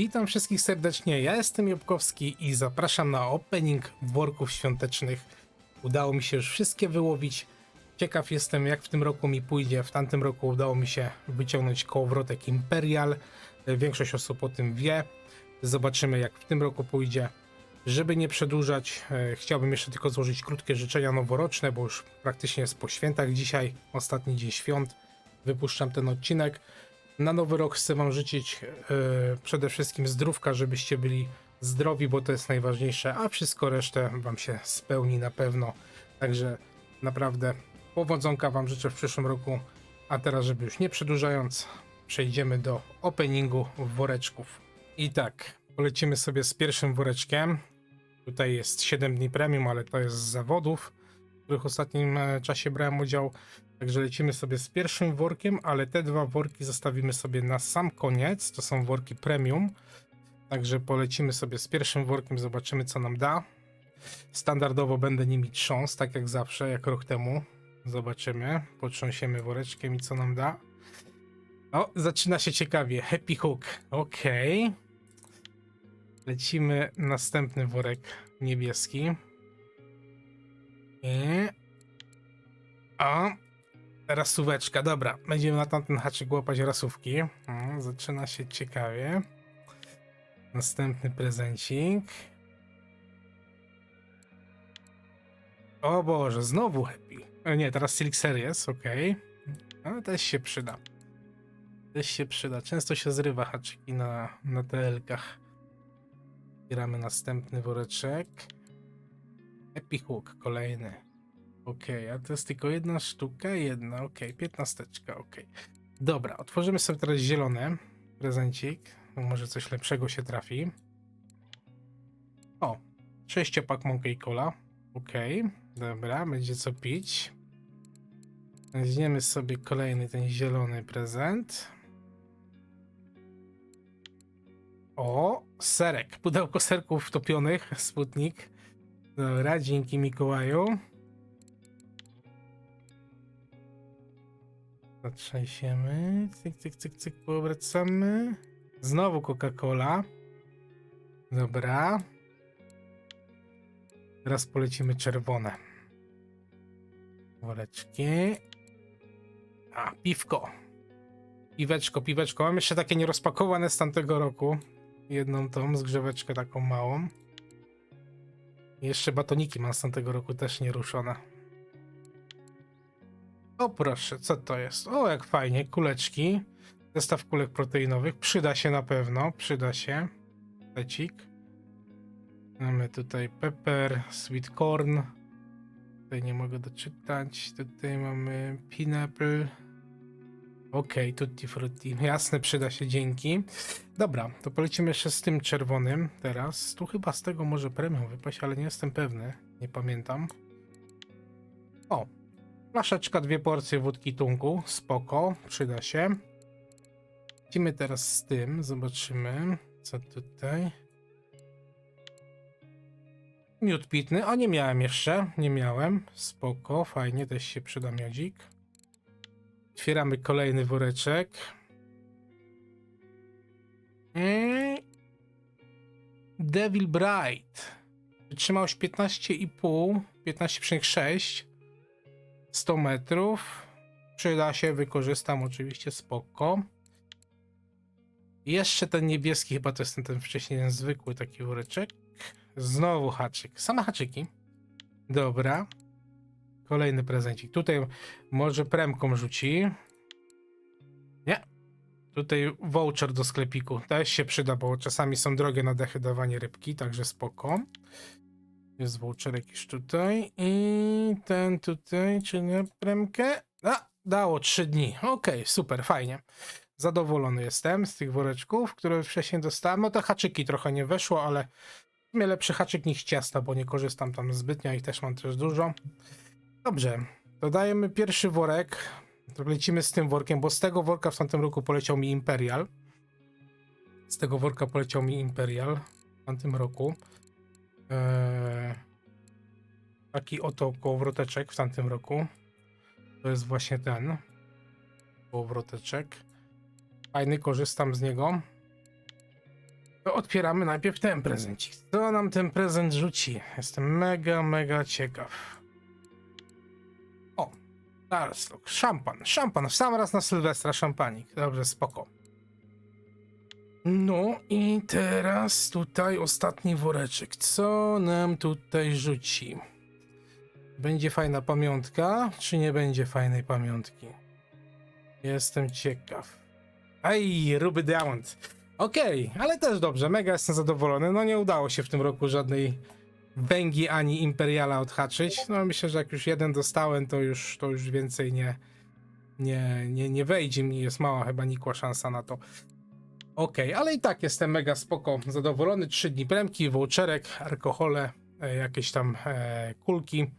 Witam wszystkich serdecznie, ja jestem Jobkowski i zapraszam na opening worków świątecznych. Udało mi się już wszystkie wyłowić. Ciekaw jestem jak w tym roku mi pójdzie. W tamtym roku udało mi się wyciągnąć kołowrotek Imperial. Większość osób o tym wie. Zobaczymy jak w tym roku pójdzie. Żeby nie przedłużać, e, chciałbym jeszcze tylko złożyć krótkie życzenia noworoczne, bo już praktycznie jest po świętach dzisiaj, ostatni dzień świąt. Wypuszczam ten odcinek. Na nowy rok chcę Wam życzyć e, przede wszystkim zdrówka, żebyście byli zdrowi, bo to jest najważniejsze, a wszystko resztę Wam się spełni na pewno. Także naprawdę powodzonka Wam życzę w przyszłym roku. A teraz, żeby już nie przedłużając, przejdziemy do openingu woreczków. I tak, polecimy sobie z pierwszym woreczkiem. Tutaj jest 7 dni premium, ale to jest z zawodów, w których w ostatnim e, czasie brałem udział. Także lecimy sobie z pierwszym workiem, ale te dwa worki zostawimy sobie na sam koniec. To są worki premium. Także polecimy sobie z pierwszym workiem, zobaczymy co nam da. Standardowo będę nimi trząsł, tak jak zawsze, jak rok temu. Zobaczymy. Potrząsiemy woreczkiem i co nam da. O, zaczyna się ciekawie. Happy Hook. Okej. Lecimy następny worek niebieski. I... O, rasóweczka, dobra. Będziemy na tamten haczyk łapać rasówki. O, zaczyna się ciekawie. Następny prezencik. O Boże, znowu happy. E, nie, teraz Silk Series, okej. Ale też się przyda. Też się przyda. Często się zrywa haczyki na, na TL-kach. Zbieramy następny woreczek. Happy Hook, kolejny. Okej, a to jest tylko jedna sztuka, jedna, okej, piętnasteczka, okej. Dobra, otworzymy sobie teraz zielony prezencik. Może coś lepszego się trafi. O, sześciopak Monkey Cola. Okej, dobra, będzie co pić. Weźmiemy sobie kolejny ten zielony prezent. O, serek. Pudełko serków wtopionych, Sputnik. Dobra, dzięki Mikołaju. Zatrzęsiemy. Cyk, cyk, cyk, cyk, powracamy. Znowu Coca-Cola. Dobra. Teraz polecimy czerwone. Woreczki. A, piwko. Piweczko, piweczko. Mam jeszcze takie nierozpakowane z tamtego roku. Jedną tą zgrzeweczkę taką małą. Jeszcze batoniki mam z tamtego roku też nieruszone. O proszę, co to jest? O, jak fajnie, kuleczki. Zestaw kulek proteinowych. Przyda się na pewno, przyda się. Pecik. Mamy tutaj pepper, sweet corn. Tutaj nie mogę doczytać. Tutaj mamy pineapple. Okej, tutti frutti. Jasne, przyda się, dzięki. Dobra, to polecimy jeszcze z tym czerwonym teraz. Tu chyba z tego może premium wypaść, ale nie jestem pewny. Nie pamiętam. O, flaszeczka, dwie porcje wódki tunku. Spoko, przyda się. Lecimy teraz z tym, zobaczymy, co tutaj. Miód pitny, o nie miałem jeszcze, nie miałem. Spoko, fajnie, też się przyda miodzik. Otwieramy kolejny woreczek. I... Devil Bright. Wytrzymałość 15,5, 15,6. 100 metrów. Przyda się, wykorzystam oczywiście, spoko. Jeszcze ten niebieski, chyba to jest ten, ten wcześniej ten zwykły taki woreczek. Znowu haczyk. Same haczyki. Dobra. Kolejny prezencik. Tutaj może premką rzuci. Nie. Tutaj voucher do sklepiku. Też się przyda, bo czasami są drogie na dehydowanie rybki, także spoko. Jest voucher jakiś tutaj. I ten tutaj, czy nie premkę? A, dało 3 dni. Okej, super, fajnie. Zadowolony jestem z tych woreczków, które wcześniej dostałem. No te haczyki trochę nie weszło, ale sumie lepszy haczyk niż ciasta, bo nie korzystam tam zbytnio i też mam też dużo. Dobrze, dodajemy pierwszy worek. Lecimy z tym workiem, bo z tego worka w tamtym roku poleciał mi Imperial. Z tego worka poleciał mi Imperial w tamtym roku. Eee, taki oto kołowroteczek w tamtym roku. To jest właśnie ten kołowroteczek. Fajny, korzystam z niego. To otwieramy najpierw ten prezencik. Co nam ten prezent rzuci? Jestem mega, mega ciekaw. O, look. Szampan, szampan. W sam raz na Sylwestra szampanik. Dobrze, spoko. No i teraz tutaj ostatni woreczek. Co nam tutaj rzuci? Będzie fajna pamiątka, czy nie będzie fajnej pamiątki? Jestem ciekaw. Aj, Ruby Diamond. Okej, ale też dobrze, mega jestem zadowolony. No nie udało się w tym roku żadnej węgi ani imperiala odhaczyć. No myślę, że jak już jeden dostałem, to już, to już więcej nie, nie, nie, nie wejdzie mi. Jest mała chyba nikła szansa na to. Okej, ale i tak jestem mega spoko zadowolony. Trzy dni premki, voucherek, alkohole, e, jakieś tam e, kulki.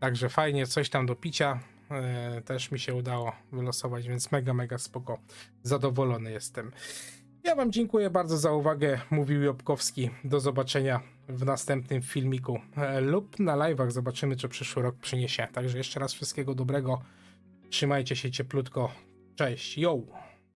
Także fajnie, coś tam do picia e, też mi się udało wylosować, więc mega, mega spoko. Zadowolony jestem. Ja Wam dziękuję bardzo za uwagę. Mówił Jobkowski. Do zobaczenia w następnym filmiku lub na live'ach. Zobaczymy, co przyszły rok przyniesie. Także jeszcze raz wszystkiego dobrego. Trzymajcie się cieplutko. Cześć. Yo!